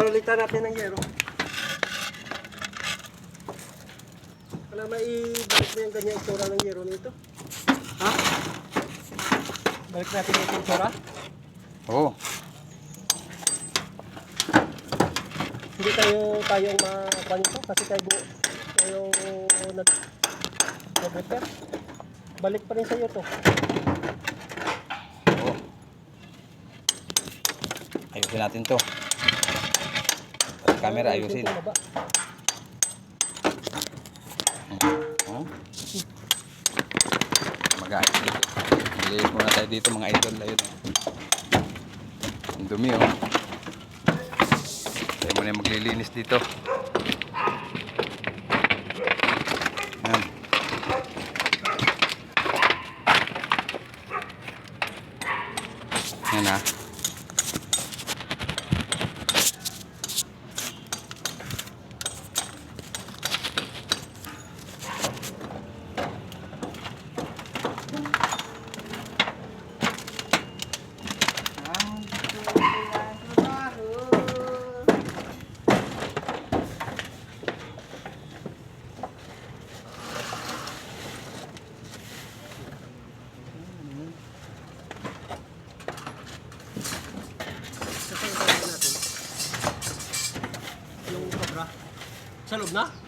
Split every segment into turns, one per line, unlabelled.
Palitan natin ng yero. Wala maibalik mo yung ganyan itsura ng yero nito. Ha? Balik natin yung itsura.
Oo.
Hindi tayo tayong makuha nito kasi tayo tayo nag nag-repair. Balik pa rin sa'yo to.
Oo. Ayusin natin to. Camera ayusin. Mag-ayos dito. Maglinis muna tayo dito mga idol. Ayun. Ang dumi oh. Tayo muna maglilinis dito. Ayan. Ayan ah.
Sasay tayo natin. Yung cobra. Sa loob na? Ito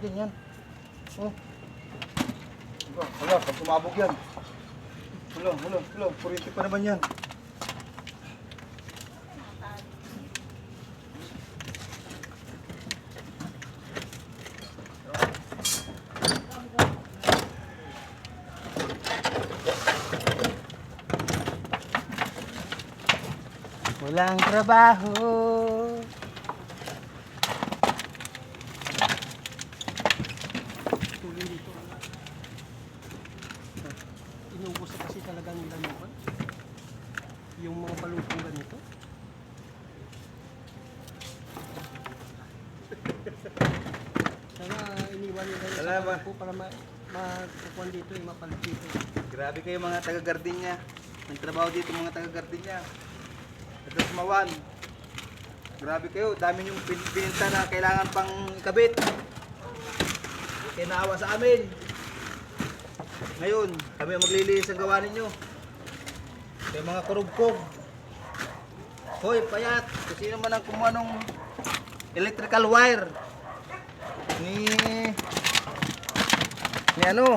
Bakit na andyan yan? Oh. Wala, wala, pag sumabog yan. Wala, wala, wala, kuryente pa naman yan. Walang trabaho.
Tuloy dito. Inubos na kasi talaga nila pan. Yung mga balutong ganito. Sana iniwan nila yung
Wala ba?
po para ma dito, yung mapalit dito.
Grabe kayo mga taga-gardinya. Nagtrabaho dito mga taga-gardinya. Taga Sumawan. Grabe kayo, dami yung pin pininta na kailangan pang ikabit. Hindi kayo naawa sa amin. Ngayon, kami ang maglilinis ang gawa ninyo. Kayo mga kurugkog. Hoy, payat. Kung sino man ang kumuha ng electrical wire. Ni... Ni ano?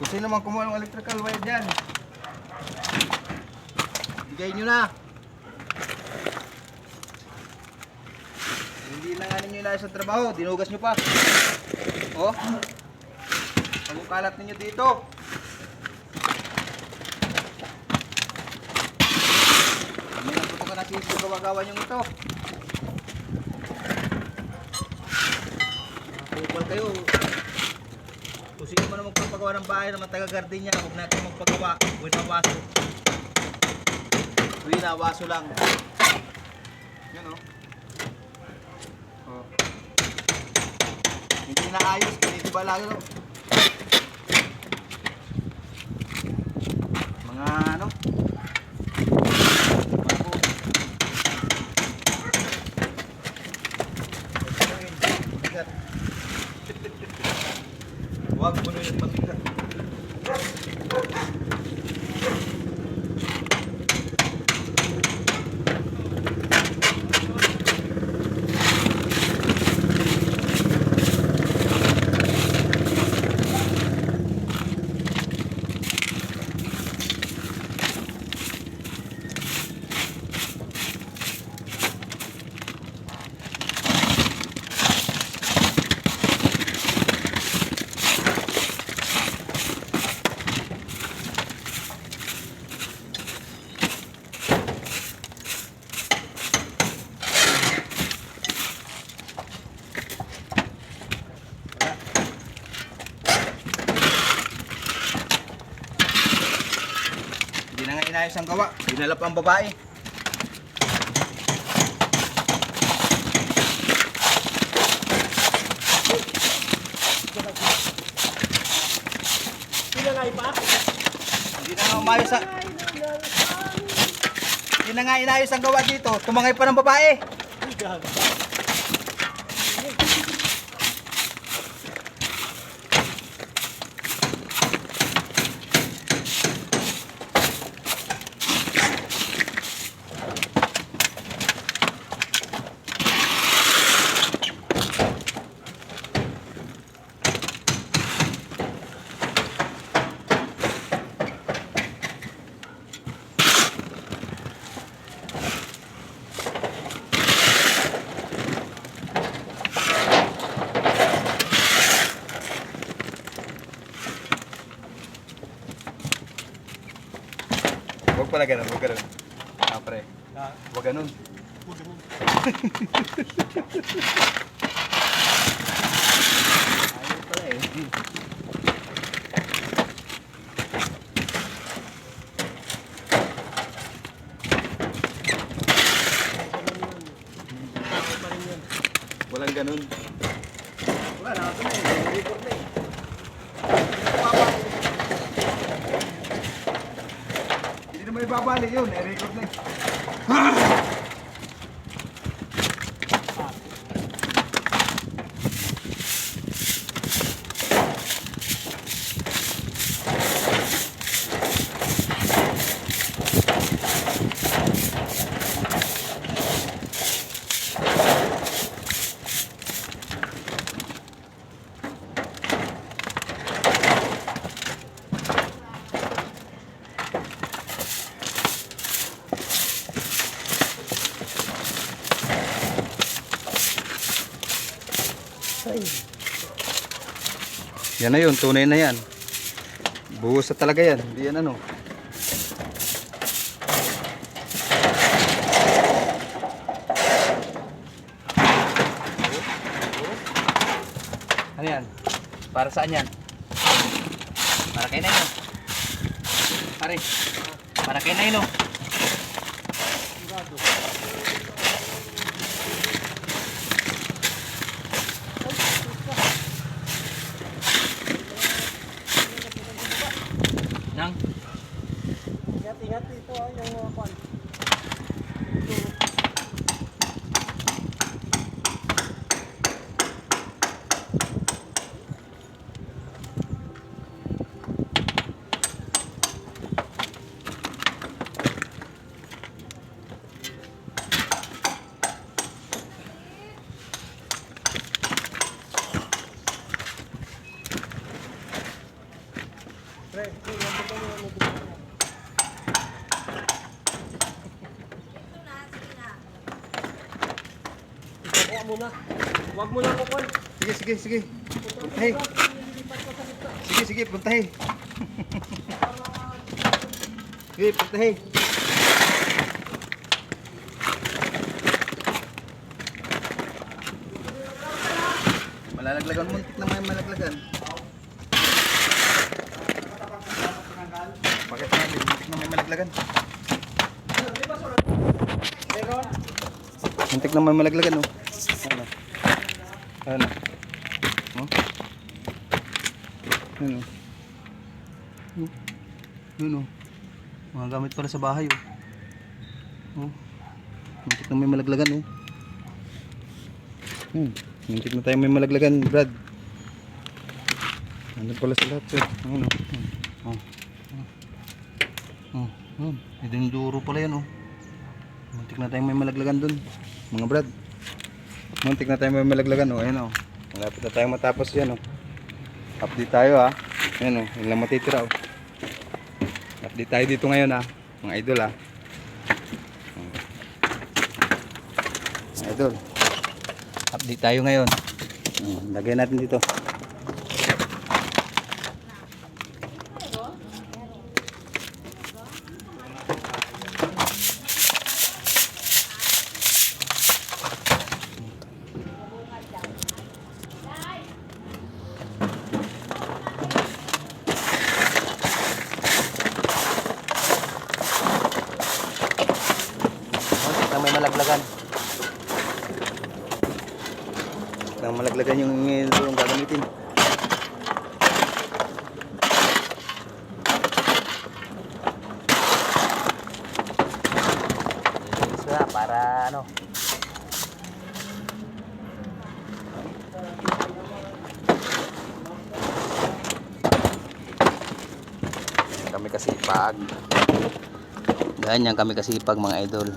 Kung sino man kumuha ng electrical wire dyan, bigay nyo na. Hindi na nga ninyo inayos ang trabaho, dinugas nyo pa. Oh, ang kalat ninyo dito. Kami na po na sisi gawa-gawa nyo ito. Kupal kayo. Kung sino man magpapagawa ng bahay na taga-garden niya, huwag natin magpagawa. Huwag na waso. Huwag na waso lang. Yan o. Oh. Hindi na ayos, ganito ba lang o. Mga ano? Huwag mo na yung mabigat. Inayos ang gawa. Dinala pa ang babae.
Pinangay pa?
Hindi na nga umayos ang... Hindi na nga inayos ang gawa dito. Tumangay pa ng babae. Huwag pala ganun, huwag ganun. Ah, pre. Huwag ganun.
huwag ganun.
Ayaw pala eh. Walang ganun. Wala na ako na eh. Record na eh. Hindi naman ibabali yun. Eh, Yan na yun. Tunay na yan. Buhos na talaga yan. Hindi yan ano. Ano yan? Para saan yan? Para kay Naino. Pare. Para kay Naino. Nang.
ingat, ingat ito ah, yung uh, kwan. Pre, pre, yan po kami, ano, dito. Ikaw muna. Huwag mo na kukul.
Sige, sige, sige. Puntahin. Sige, sige, puntahin. sige, puntahin. Malalaglagan, muntik na may malaglagan. Bakit natin? Muntik na may malaglagan. Muntik na may malaglagan, oh. Ano? Ano? Oh? Ano? Oh? Ano? Mga gamit pala sa bahay, oh. Oh. Muntik na may malaglagan, oh. Hmm. Muntik na tayo may malaglagan, Brad. Ano pala sa lahat, sir? Ano? Oh. Oh. Oh. Oh. Idinduro pala yan, oh. Muntik na tayong may malaglagan dun. Mga brad. Muntik na tayong may malaglagan, oh. Ayan, oh. Malapit na tayong matapos yan, oh. Update tayo, ha. Ayan, oh. Yun matitira, oh. Update tayo dito ngayon, ha. Mga idol, ha. Mga idol. Update tayo ngayon. Oh, lagay natin dito.
nang may malaglagan. Nang malaglagan yung ito yung gagamitin. Na para ano.
Kami kasipag. Ganyan kami kasi kasipag mga idol.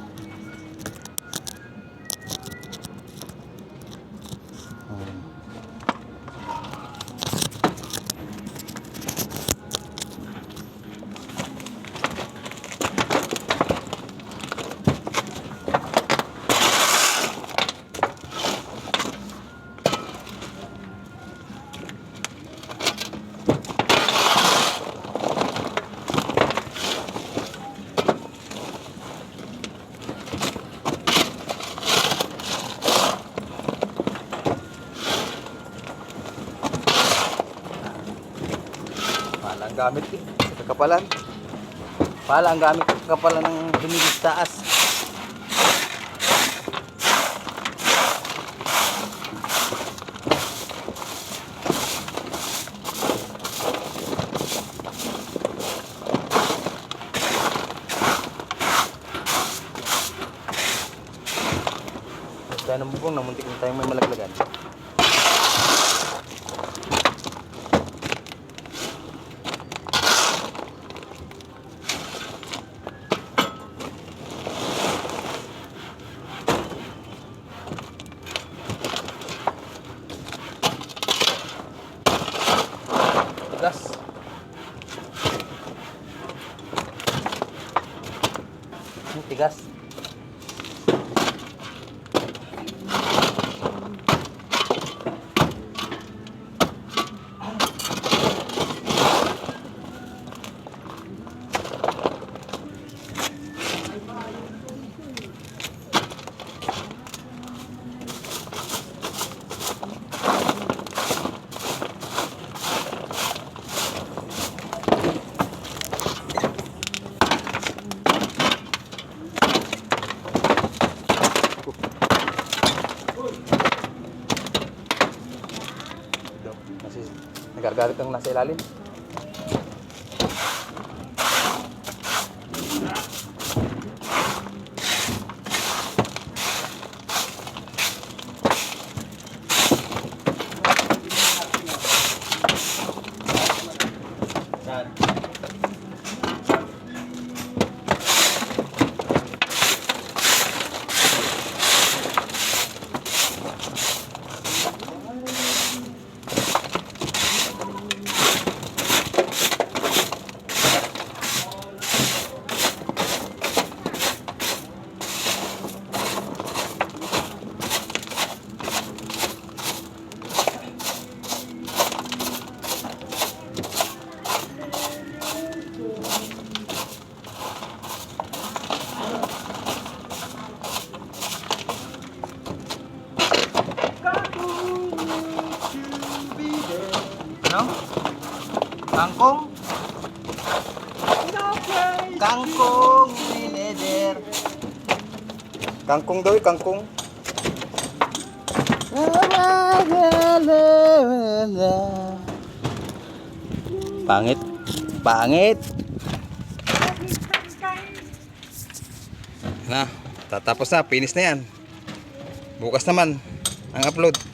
Kakapalan. Pala ang gamit kakapalan ng humigit taas. Kaya ng bubong, namuntik na tayong may malaglagan. Tigas. Ang tigas. Kasi nagagalit ang nasa ilalim. Ano? Kangkong? Kangkong leather. Kangkong daw, eh, kangkong. Pangit. Pangit. Na, tatapos na, finish na yan. Bukas naman ang upload.